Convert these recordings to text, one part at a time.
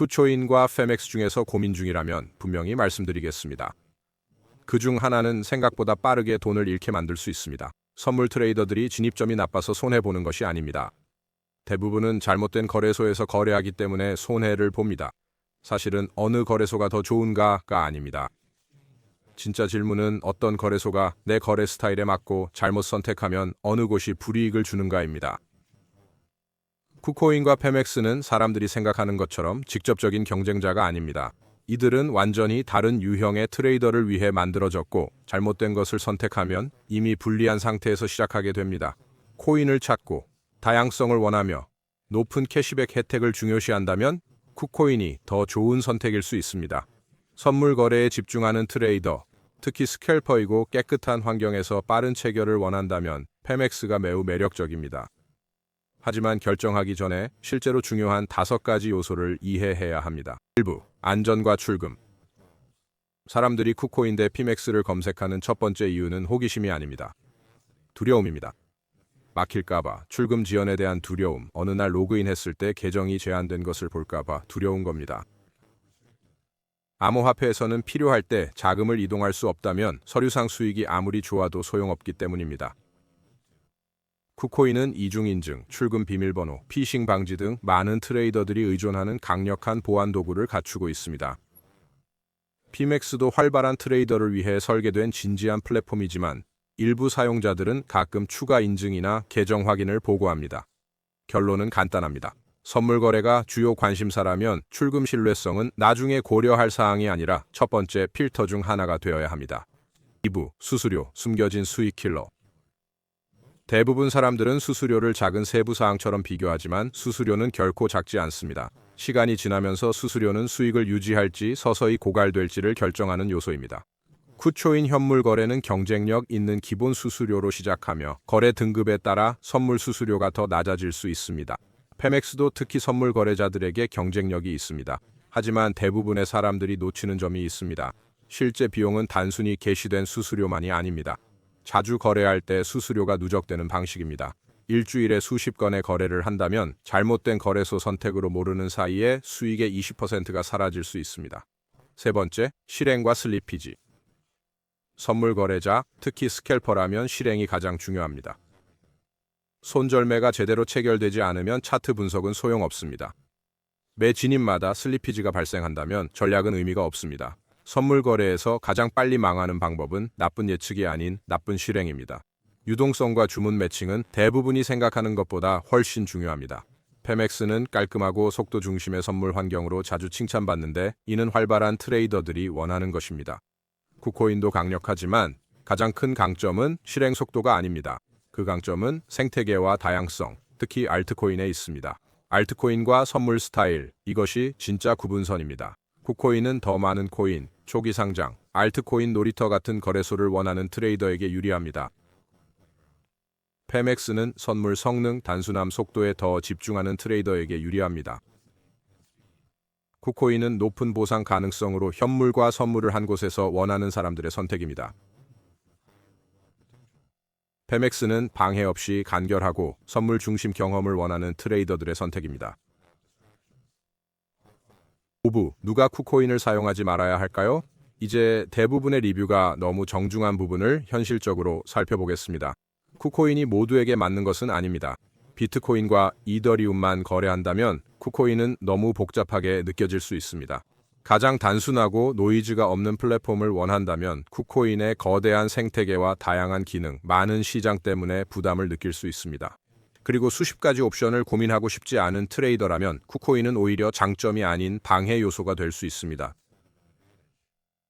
쿠초인과 페맥스 중에서 고민 중이라면 분명히 말씀드리겠습니다. 그 중 하나는 생각보다 빠르게 돈을 잃게 만들 수 있습니다. 선물 트레이더들이 진입점이 나빠서 손해보는 것이 아닙니다. 대부분은 잘못된 거래소에서 거래하기 때문에 손해를 봅니다. 사실은 어느 거래소가 더 좋은가가 아닙니다. 진짜 질문은 어떤 거래소가 내 거래 스타일에 맞고 잘못 선택하면 어느 곳이 불이익을 주는가입니다. 쿠코인과 페맥스는 사람들이 생각하는 것처럼 직접적인 경쟁자가 아닙니다. 이들은 완전히 다른 유형의 트레이더를 위해 만들어졌고 잘못된 것을 선택하면 이미 불리한 상태에서 시작하게 됩니다. 코인을 찾고 다양성을 원하며 높은 캐시백 혜택을 중요시한다면 쿠코인이 더 좋은 선택일 수 있습니다. 선물 거래에 집중하는 트레이더, 특히 스캘퍼이고 깨끗한 환경에서 빠른 체결을 원한다면 페맥스가 매우 매력적입니다. 하지만 결정하기 전에 실제로 중요한 다섯 가지 요소를 이해해야 합니다. 1부 안전과 출금 사람들이 쿠코인 대 피맥스를 검색하는 첫 번째 이유는 호기심이 아닙니다. 두려움입니다. 막힐까봐 출금 지연에 대한 두려움, 어느 날 로그인했을 때 계정이 제한된 것을 볼까봐 두려운 겁니다. 암호화폐에서는 필요할 때 자금을 이동할 수 없다면 서류상 수익이 아무리 좋아도 소용없기 때문입니다. 쿠코인은 이중인증, 출금 비밀번호, 피싱 방지 등 많은 트레이더들이 의존하는 강력한 보안 도구를 갖추고 있습니다. 피맥스도 활발한 트레이더를 위해 설계된 진지한 플랫폼이지만 일부 사용자들은 가끔 추가 인증이나 계정 확인을 보고합니다. 결론은 간단합니다. 선물 거래가 주요 관심사라면 출금 신뢰성은 나중에 고려할 사항이 아니라 첫 번째 필터 중 하나가 되어야 합니다. 2부 수수료, 숨겨진 수익 킬러. 대부분 사람들은 수수료를 작은 세부 사항처럼 비교하지만 수수료는 결코 작지 않습니다. 시간이 지나면서 수수료는 수익을 유지할지 서서히 고갈될지를 결정하는 요소입니다. 쿠초인 현물 거래는 경쟁력 있는 기본 수수료로 시작하며 거래 등급에 따라 선물 수수료가 더 낮아질 수 있습니다. 페맥스도 특히 선물 거래자들에게 경쟁력이 있습니다. 하지만 대부분의 사람들이 놓치는 점이 있습니다. 실제 비용은 단순히 게시된 수수료만이 아닙니다. 자주 거래할 때 수수료가 누적되는 방식입니다. 일주일에 수십 건의 거래를 한다면 잘못된 거래소 선택으로 모르는 사이에 수익의 20%가 사라질 수 있습니다. 세 번째, 실행과 슬리피지. 선물 거래자, 특히 스캘퍼라면 실행이 가장 중요합니다. 손절매가 제대로 체결되지 않으면 차트 분석은 소용없습니다. 매 진입마다 슬리피지가 발생한다면 전략은 의미가 없습니다. 선물 거래에서 가장 빨리 망하는 방법은 나쁜 예측이 아닌 나쁜 실행입니다. 유동성과 주문 매칭은 대부분이 생각하는 것보다 훨씬 중요합니다. 페맥스는 깔끔하고 속도 중심의 선물 환경으로 자주 칭찬받는데 이는 활발한 트레이더들이 원하는 것입니다. 쿠코인도 강력하지만 가장 큰 강점은 실행 속도가 아닙니다. 그 강점은 생태계와 다양성, 특히 알트코인에 있습니다. 알트코인과 선물 스타일, 이것이 진짜 구분선입니다. 쿠코인은 더 많은 코인, 초기 상장, 알트코인 놀이터 같은 거래소를 원하는 트레이더에게 유리합니다. 페맥스는 선물 성능, 단순함, 속도에 더 집중하는 트레이더에게 유리합니다. 쿠코인은 높은 보상 가능성으로 현물과 선물을 한 곳에서 원하는 사람들의 선택입니다. 페맥스는 방해 없이 간결하고 선물 중심 경험을 원하는 트레이더들의 선택입니다. 5부 누가 쿠코인을 사용하지 말아야 할까요? 이제 대부분의 리뷰가 너무 정중한 부분을 현실적으로 살펴보겠습니다. 쿠코인이 모두에게 맞는 것은 아닙니다. 비트코인과 이더리움만 거래한다면 쿠코인은 너무 복잡하게 느껴질 수 있습니다. 가장 단순하고 노이즈가 없는 플랫폼을 원한다면 쿠코인의 거대한 생태계와 다양한 기능, 많은 시장 때문에 부담을 느낄 수 있습니다. 그리고 수십 가지 옵션을 고민하고 싶지 않은 트레이더라면 쿠코인은 오히려 장점이 아닌 방해 요소가 될 수 있습니다.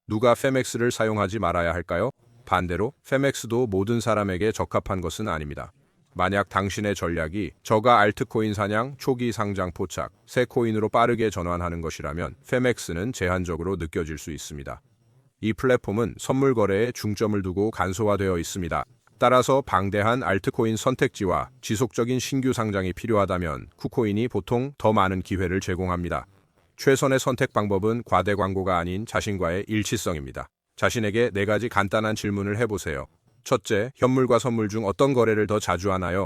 누가 페맥스를 사용하지 말아야 할까요? 반대로 페맥스도 모든 사람에게 적합한 것은 아닙니다. 만약 당신의 전략이 저가 알트코인 사냥, 초기 상장 포착, 새 코인으로 빠르게 전환하는 것이라면 페맥스는 제한적으로 느껴질 수 있습니다. 이 플랫폼은 선물 거래에 중점을 두고 간소화되어 있습니다. 따라서 방대한 알트코인 선택지와 지속적인 신규 상장이 필요하다면 쿠코인이 보통 더 많은 기회를 제공합니다. 최선의 선택 방법은 과대 광고가 아닌 자신과의 일치성입니다. 자신에게 네 가지 간단한 질문을 해보세요. 첫째, 현물과 선물 중 어떤 거래를 더 자주 하나요?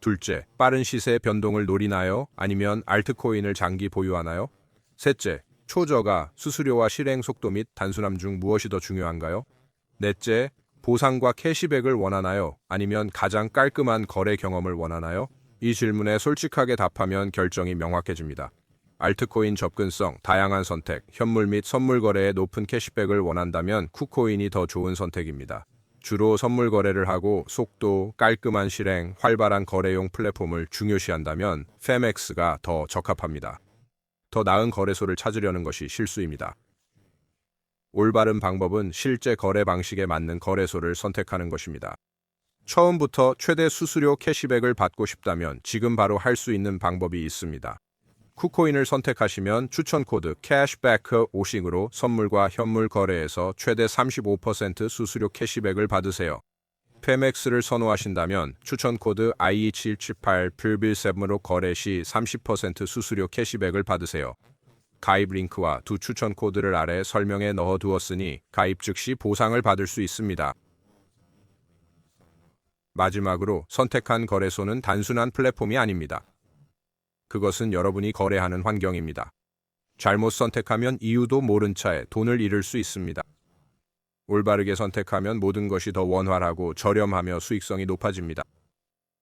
둘째, 빠른 시세 변동을 노리나요? 아니면 알트코인을 장기 보유하나요? 셋째, 초저가 수수료와 실행 속도 및 단순함 중 무엇이 더 중요한가요? 넷째, 보상과 캐시백을 원하나요? 아니면 가장 깔끔한 거래 경험을 원하나요? 이 질문에 솔직하게 답하면 결정이 명확해집니다. 알트코인 접근성, 다양한 선택, 현물 및 선물 거래에 높은 캐시백을 원한다면 쿠코인이 더 좋은 선택입니다. 주로 선물 거래를 하고 속도, 깔끔한 실행, 활발한 거래용 플랫폼을 중요시한다면 페맥스가 더 적합합니다. 더 나은 거래소를 찾으려는 것이 실수입니다. 올바른 방법은 실제 거래 방식에 맞는 거래소를 선택하는 것입니다. 처음부터 최대 수수료 캐시백을 받고 싶다면 지금 바로 할 수 있는 방법이 있습니다. 쿠코인을 선택하시면 추천 코드 캐시백크 5싱으로 선물과 현물 거래에서 최대 35% 수수료 캐시백을 받으세요. 페맥스를 선호하신다면 추천 코드 IE778 빌빌7으로 거래 시 30% 수수료 캐시백을 받으세요. 가입 링크와 두 추천 코드를 아래 설명에 넣어 두었으니 가입 즉시 보상을 받을 수 있습니다. 마지막으로 선택한 거래소는 단순한 플랫폼이 아닙니다. 그것은 여러분이 거래하는 환경입니다. 잘못 선택하면 이유도 모른 차에 돈을 잃을 수 있습니다. 올바르게 선택하면 모든 것이 더 원활하고 저렴하며 수익성이 높아집니다.